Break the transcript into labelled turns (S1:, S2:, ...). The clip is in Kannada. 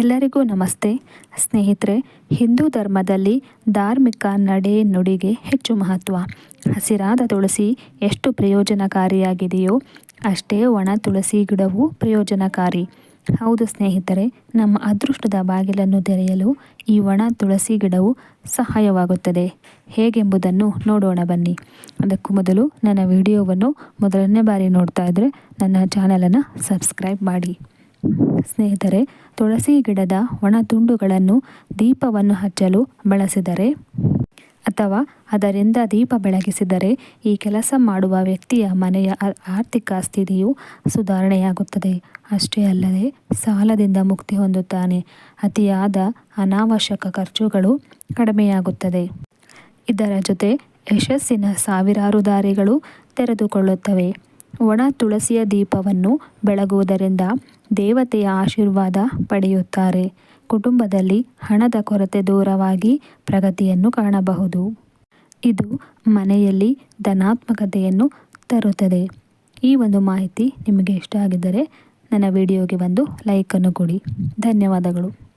S1: ಎಲ್ಲರಿಗೂ ನಮಸ್ತೆ. ಸ್ನೇಹಿತರೆ, ಹಿಂದೂ ಧರ್ಮದಲ್ಲಿ ಧಾರ್ಮಿಕ ನಡೆ ನುಡಿಗೆ ಹೆಚ್ಚು ಮಹತ್ವ. ಹಸಿರಾದ ತುಳಸಿ ಎಷ್ಟು ಪ್ರಯೋಜನಕಾರಿಯಾಗಿದೆಯೋ, ಅಷ್ಟೇ ಒಣ ತುಳಸಿ ಗಿಡವೂ ಪ್ರಯೋಜನಕಾರಿ. ಹೌದು ಸ್ನೇಹಿತರೆ, ನಮ್ಮ ಅದೃಷ್ಟದ ಬಾಗಿಲನ್ನು ತೆರೆಯಲು ಈ ಒಣ ತುಳಸಿ ಗಿಡವು ಸಹಾಯವಾಗುತ್ತದೆ. ಹೇಗೆಂಬುದನ್ನು ನೋಡೋಣ ಬನ್ನಿ. ಅದಕ್ಕೂ ಮೊದಲು ನನ್ನ ವಿಡಿಯೋವನ್ನು ಮೊದಲನೇ ಬಾರಿ ನೋಡ್ತಾ ಇದ್ದರೆ ನನ್ನ ಚಾನಲನ್ನು ಸಬ್ಸ್ಕ್ರೈಬ್ ಮಾಡಿ. ಸ್ನೇಹಿತರೆ, ತುಳಸಿ ಗಿಡದ ಒಣ ತುಂಡುಗಳನ್ನು ದೀಪವನ್ನು ಹಚ್ಚಲು ಬಳಸಿದರೆ ಅಥವಾ ಅದರಿಂದ ದೀಪ ಬೆಳಗಿಸಿದರೆ ಈ ಕೆಲಸ ಮಾಡುವ ವ್ಯಕ್ತಿಯ ಮನೆಯ ಆರ್ಥಿಕ ಸ್ಥಿತಿಯು ಸುಧಾರಣೆಯಾಗುತ್ತದೆ. ಅಷ್ಟೇ ಅಲ್ಲದೆ ಸಾಲದಿಂದ ಮುಕ್ತಿ ಹೊಂದುತ್ತಾನೆ. ಅತಿಯಾದ ಅನಾವಶ್ಯಕ ಖರ್ಚುಗಳು ಕಡಿಮೆಯಾಗುತ್ತದೆ. ಇದರ ಜೊತೆ ಯಶಸ್ಸಿನ ಸಾವಿರಾರು ದಾರಿಗಳು ತೆರೆದುಕೊಳ್ಳುತ್ತವೆ. ಒಣ ತುಳಸಿಯ ದೀಪವನ್ನು ಬೆಳಗುವುದರಿಂದ ದೇವತೆಯ ಆಶೀರ್ವಾದ ಪಡೆಯುತ್ತಾರೆ. ಕುಟುಂಬದಲ್ಲಿ ಹಣದ ಕೊರತೆ ದೂರವಾಗಿ ಪ್ರಗತಿಯನ್ನು ಕಾಣಬಹುದು. ಇದು ಮನೆಯಲ್ಲಿ ಧನಾತ್ಮಕತೆಯನ್ನು ತರುತ್ತದೆ. ಈ ಒಂದು ಮಾಹಿತಿ ನಿಮಗೆ ಇಷ್ಟ ಆಗಿದ್ದರೆ ನನ್ನ ವಿಡಿಯೋಗೆ ಒಂದು ಲೈಕನ್ನು ಕೊಡಿ. ಧನ್ಯವಾದಗಳು.